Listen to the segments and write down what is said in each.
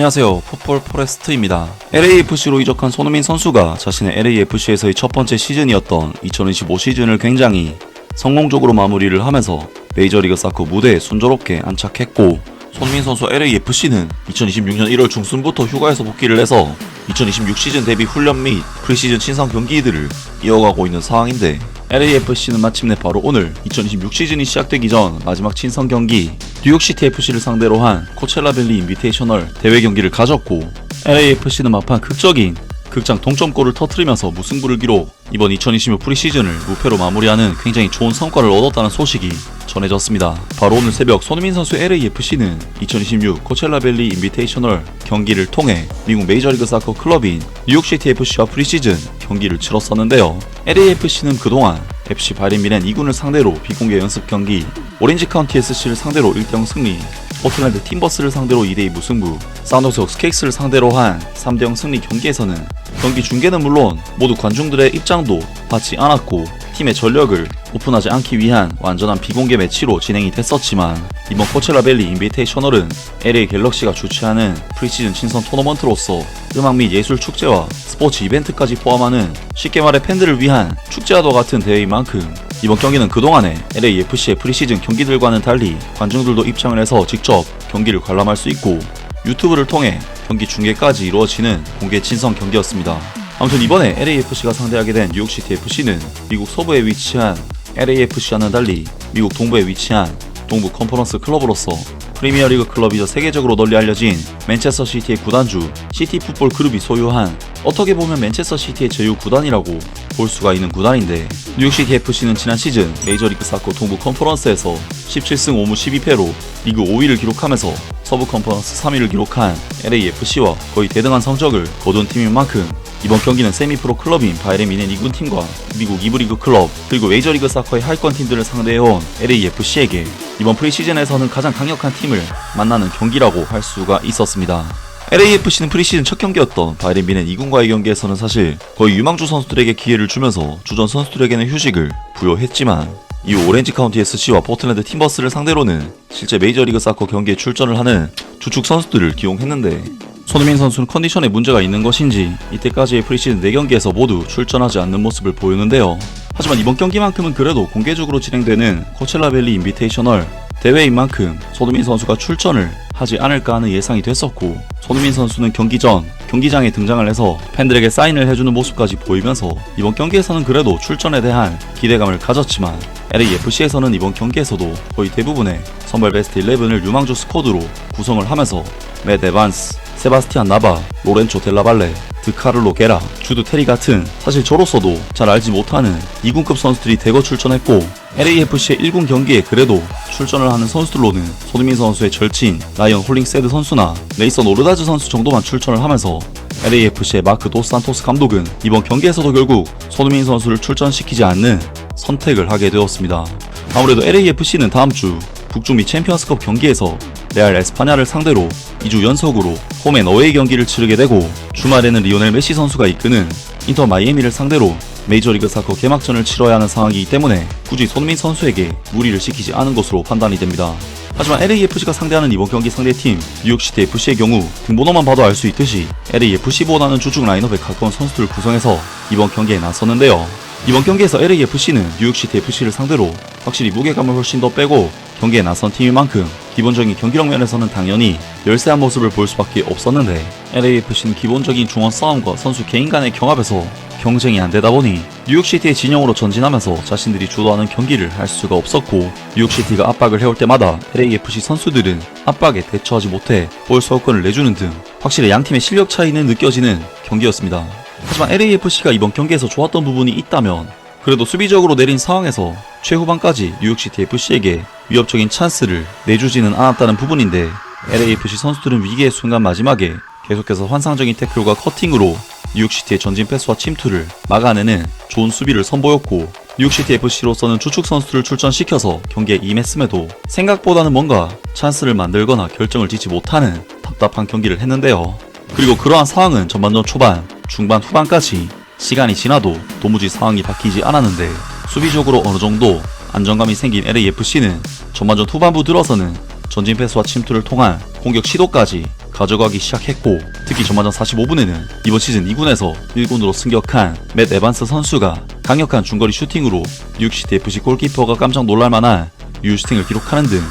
안녕하세요. 풋볼 포레스트입니다. LAFC로 이적한 손흥민 선수가 자신의 LAFC에서의 첫 번째 시즌이었던 2025 시즌을 굉장히 성공적으로 마무리를 하면서 메이저리그 사커 무대에 순조롭게 안착했고 손흥민 선수 LAFC는 2026년 1월 중순부터 휴가에서 복귀를 해서 2026 시즌 데뷔 훈련 및 프리시즌 친선 경기들을 이어가고 있는 상황인데 LAFC는 마침내 바로 오늘 2026 시즌이 시작되기 전 마지막 친선 경기 뉴욕시티 FC를 상대로 한 코첼라벨리 인비테이셔널 대회 경기를 가졌고 LAFC는 막판 극적인 극장 동점골을 터트리면서 무승부를 기록 이번 2026 프리시즌을 무패로 마무리하는 굉장히 좋은 성과를 얻었다는 소식이 전해졌습니다. 바로 오늘 새벽 손흥민 선수 LAFC는 2026 코첼라벨리 인비테이셔널 경기를 통해 미국 메이저리그 사커 클럽인 뉴욕시티 FC와 프리시즌 경기를 치렀었는데요. LAFC는 그동안 FC 바이린 미넨 2군을 상대로 비공개 연습 경기, 오렌지 카운티 SC를 상대로 1대0 승리, 포틀랜드 팀버스를 상대로 2대2 무승부, 사운더스 스케이스를 상대로 한 3대0 승리 경기에서는 경기 중계는 물론 모두 관중들의 입장도 받지 않았고 팀의 전력을 오픈하지 않기 위한 완전한 비공개 매치로 진행이 됐었지만 이번 코첼라벨리 인비테이셔널은 LA 갤럭시가 주최하는 프리시즌 친선 토너먼트로서 음악 및 예술 축제와 스포츠 이벤트까지 포함하는 쉽게 말해 팬들을 위한 축제와도 같은 대회인 만큼 이번 경기는 그동안의 LAFC의 프리시즌 경기들과는 달리 관중들도 입장을 해서 직접 경기를 관람할 수 있고 유튜브를 통해 경기 중계까지 이루어지는 공개 친선 경기였습니다. 아무튼 이번에 LAFC가 상대하게 된 뉴욕 시티 FC는 미국 서부에 위치한 LAFC와는 달리 미국 동부에 위치한 동부 컨퍼런스 클럽으로서 프리미어리그 클럽이자 세계적으로 널리 알려진 맨체스터 시티의 구단주 시티 풋볼 그룹이 소유한 어떻게 보면 맨체스터 시티의 제휴 구단이라고 볼 수가 있는 구단인데 뉴욕시티 FC는 지난 시즌 메이저리그 사커 동부 컨퍼런스에서 17승 5무 12패로 리그 5위를 기록하면서 서부 컨퍼런스 3위를 기록한 LAFC와 거의 대등한 성적을 거둔 팀인 만큼 이번 경기는 세미프로 클럽인 바이렌 미넨 2군 팀과 미국 2부 리그 클럽 그리고 메이저리그 사커의 하위권 팀들을 상대해온 LAFC에게 이번 프리시즌에서는 가장 강력한 팀을 만나는 경기라고 할 수가 있었습니다. LAFC는 프리시즌 첫 경기였던 바이렌 미넨 2군과의 경기에서는 사실 거의 유망주 선수들에게 기회를 주면서 주전 선수들에게는 휴식을 부여했지만 이후 오렌지 카운티 SC와 포틀랜드 팀버스를 상대로는 실제 메이저리그 사커 경기에 출전을 하는 주축 선수들을 기용했는데 손흥민 선수는 컨디션에 문제가 있는 것인지 이때까지의 프리시즌 4경기에서 모두 출전하지 않는 모습을 보이는데요. 하지만 이번 경기만큼은 그래도 공개적으로 진행되는 코첼라벨리 인비테이셔널 대회인 만큼 손흥민 선수가 출전을 하지 않을까 하는 예상이 됐었고 손흥민 선수는 경기 전 경기장에 등장을 해서 팬들에게 사인을 해주는 모습까지 보이면서 이번 경기에서는 그래도 출전에 대한 기대감을 가졌지만 LAFC에서는 이번 경기에서도 거의 대부분의 선발 베스트 11을 유망주 스쿼드로 구성을 하면서 맷 에반스, 세바스티안 나바, 로렌초 델라발레, 드카를로 게라, 주드 테리 같은 사실 저로서도 잘 알지 못하는 2군급 선수들이 대거 출전했고 LAFC의 1군 경기에 그래도 출전을 하는 선수들로는 손흥민 선수의 절친 라이언 홀링세드 선수나 레이선 오르다즈 선수 정도만 출전을 하면서 LAFC의 마크 도스산토스 감독은 이번 경기에서도 결국 손흥민 선수를 출전시키지 않는 선택을 하게 되었습니다. 아무래도 LAFC는 다음 주 북중미 챔피언스컵 경기에서 레알 에스파냐를 상대로 2주 연속으로 홈앤 어웨이 경기를 치르게 되고 주말에는 리오넬 메시 선수가 이끄는 인터 마이애미를 상대로 메이저리그 사커 개막전을 치러야 하는 상황이기 때문에 굳이 손흥민 선수에게 무리를 시키지 않은 것으로 판단이 됩니다. 하지만 LAFC가 상대하는 이번 경기 상대팀 뉴욕시티 FC의 경우 등번호만 봐도 알 수 있듯이 LAFC보다는 주축 라인업에 가까운 선수들을 구성해서 이번 경기에 나섰는데요. 이번 경기에서 LAFC는 뉴욕시티 FC를 상대로 확실히 무게감을 훨씬 더 빼고 경기에 나선 팀인 만큼 기본적인 경기력 면에서는 당연히 열세한 모습을 볼 수밖에 없었는데 LAFC는 기본적인 중원 싸움과 선수 개인 간의 경합에서 경쟁이 안 되다 보니 뉴욕시티의 진영으로 전진하면서 자신들이 주도하는 경기를 할 수가 없었고 뉴욕시티가 압박을 해올 때마다 LAFC 선수들은 압박에 대처하지 못해 볼 소유권을 내주는 등 확실히 양 팀의 실력 차이는 느껴지는 경기였습니다. 하지만 LAFC가 이번 경기에서 좋았던 부분이 있다면 그래도 수비적으로 내린 상황에서 최후반까지 뉴욕시티 FC에게 위협적인 찬스를 내주지는 않았다는 부분인데 LAFC 선수들은 위기의 순간 마지막에 계속해서 환상적인 태클과 커팅으로 뉴욕시티의 전진 패스와 침투를 막아내는 좋은 수비를 선보였고 뉴욕시티 FC로서는 주축 선수들을 출전시켜서 경기에 임했음에도 생각보다는 뭔가 찬스를 만들거나 결정을 짓지 못하는 답답한 경기를 했는데요. 그리고 그러한 상황은 전반전 초반, 중반, 후반까지 시간이 지나도 도무지 상황이 바뀌지 않았는데 수비적으로 어느 정도 안정감이 생긴 LAFC는 전반전 후반부 들어서는 전진 패스와 침투를 통한 공격 시도까지 가져가기 시작했고 특히 전반전 45분에는 이번 시즌 2군에서 1군으로 승격한 맷 에반스 선수가 강력한 중거리 슈팅으로 뉴욕시티 FC 골키퍼가 깜짝 놀랄만한 유슈팅을 기록하는 등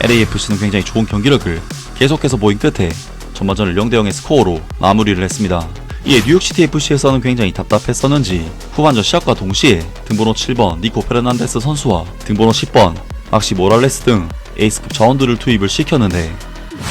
LAFC는 굉장히 좋은 경기력을 계속해서 보인 끝에 전반전을 0대0의 스코어로 마무리를 했습니다. 이에 뉴욕시티 FC에서는 굉장히 답답했었는지 후반전 시작과 동시에 등번호 7번 니코 페르난데스 선수와 등번호 10번 막시 모랄레스 등 에이스급 자원들을 투입을 시켰는데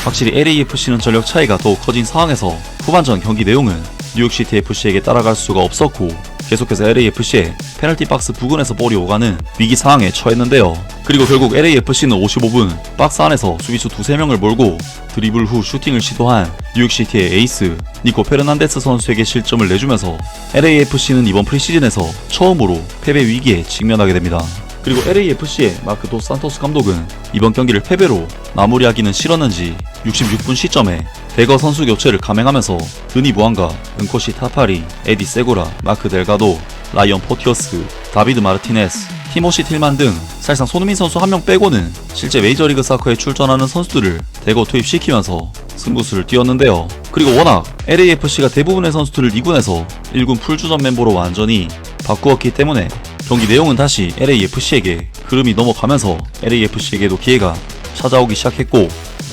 확실히 LAFC는 전력 차이가 더욱 커진 상황에서 후반전 경기 내용은 뉴욕시티 FC에게 따라갈 수가 없었고 계속해서 LAFC의 페널티 박스 부근에서 볼이 오가는 위기 상황에 처했는데요. 그리고 결국 LAFC는 55분 박스 안에서 수비수 두세 명을 몰고 드리블 후 슈팅을 시도한 뉴욕시티의 에이스 니코 페르난데스 선수에게 실점을 내주면서 LAFC는 이번 프리시즌에서 처음으로 패배 위기에 직면하게 됩니다. 그리고 LAFC의 마크 도 산토스 감독은 이번 경기를 패배로 마무리하기는 싫었는지 66분 시점에 대거 선수 교체를 감행하면서 드니 부안가, 은코시 타파리, 에디 세고라, 마크 델가도, 라이언 포티어스, 다비드 마르티네스, 티모시 틸만 등 사실상 손흥민 선수 한 명 빼고는 실제 메이저리그 사커에 출전하는 선수들을 대거 투입시키면서 승부수를 띄웠는데요. 그리고 워낙 LAFC가 대부분의 선수들을 2군에서 1군 풀주전 멤버로 완전히 바꾸었기 때문에 경기 내용은 다시 LAFC에게 흐름이 넘어가면서 LAFC에게도 기회가 찾아오기 시작했고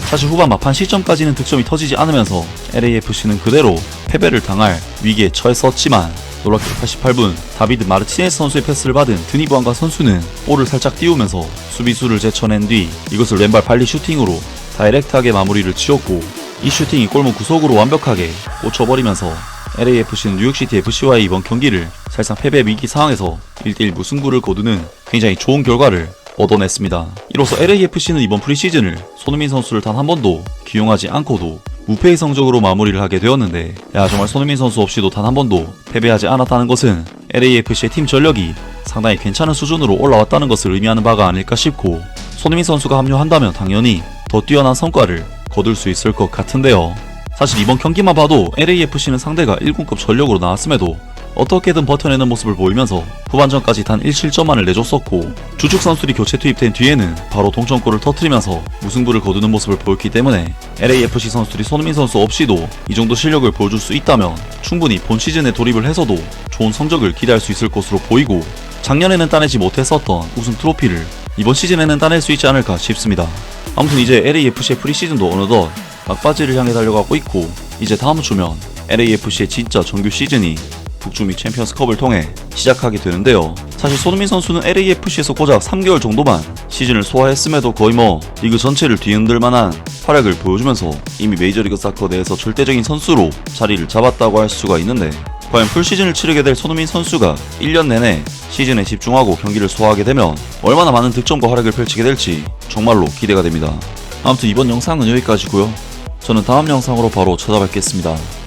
사실 후반 막판 시점까지는 득점이 터지지 않으면서 LAFC는 그대로 패배를 당할 위기에 처했었지만 놀랍게도 88분 다비드 마르티네스 선수의 패스를 받은 드니브안가 선수는 볼을 살짝 띄우면서 수비수를 제쳐낸 뒤 이것을 왼발 발리 슈팅으로 다이렉트하게 마무리를 지었고 이 슈팅이 골문 구석으로 완벽하게 꽂혀버리면서 LAFC는 뉴욕시티 FC와의 이번 경기를 사실상 패배 위기 상황에서 1대1 무승부를 거두는 굉장히 좋은 결과를 얻어냈습니다. 이로써 LAFC는 이번 프리시즌을 손흥민 선수를 단 한 번도 기용하지 않고도 무패의 성적으로 마무리를 하게 되었는데 야 정말 손흥민 선수 없이도 단 한 번도 패배하지 않았다는 것은 LAFC의 팀 전력이 상당히 괜찮은 수준으로 올라왔다는 것을 의미하는 바가 아닐까 싶고 손흥민 선수가 합류한다면 당연히 더 뛰어난 성과를 거둘 수 있을 것 같은데요. 사실 이번 경기만 봐도 LAFC는 상대가 1군급 전력으로 나왔음에도 어떻게든 버텨내는 모습을 보이면서 후반전까지 단 1실점만을 내줬었고 주축 선수들이 교체 투입된 뒤에는 바로 동점골을 터트리면서 무승부를 거두는 모습을 보였기 때문에 LAFC 선수들이 손흥민 선수 없이도 이 정도 실력을 보여줄 수 있다면 충분히 본 시즌에 돌입을 해서도 좋은 성적을 기대할 수 있을 것으로 보이고 작년에는 따내지 못했었던 우승 트로피를 이번 시즌에는 따낼 수 있지 않을까 싶습니다. 아무튼 이제 LAFC의 프리시즌도 어느덧 막바지를 향해 달려가고 있고 이제 다음 주면 LAFC의 진짜 정규 시즌이 북중미 챔피언스컵을 통해 시작하게 되는데요. 사실 손흥민 선수는 LAFC에서 고작 3개월 정도만 시즌을 소화했음에도 거의 뭐 리그 전체를 뒤흔들 만한 활약을 보여주면서 이미 메이저리그 사커 내에서 절대적인 선수로 자리를 잡았다고 할 수가 있는데 과연 풀시즌을 치르게 될 손흥민 선수가 1년 내내 시즌에 집중하고 경기를 소화하게 되면 얼마나 많은 득점과 활약을 펼치게 될지 정말로 기대가 됩니다. 아무튼 이번 영상은 여기까지고요. 저는 다음 영상으로 바로 찾아뵙겠습니다.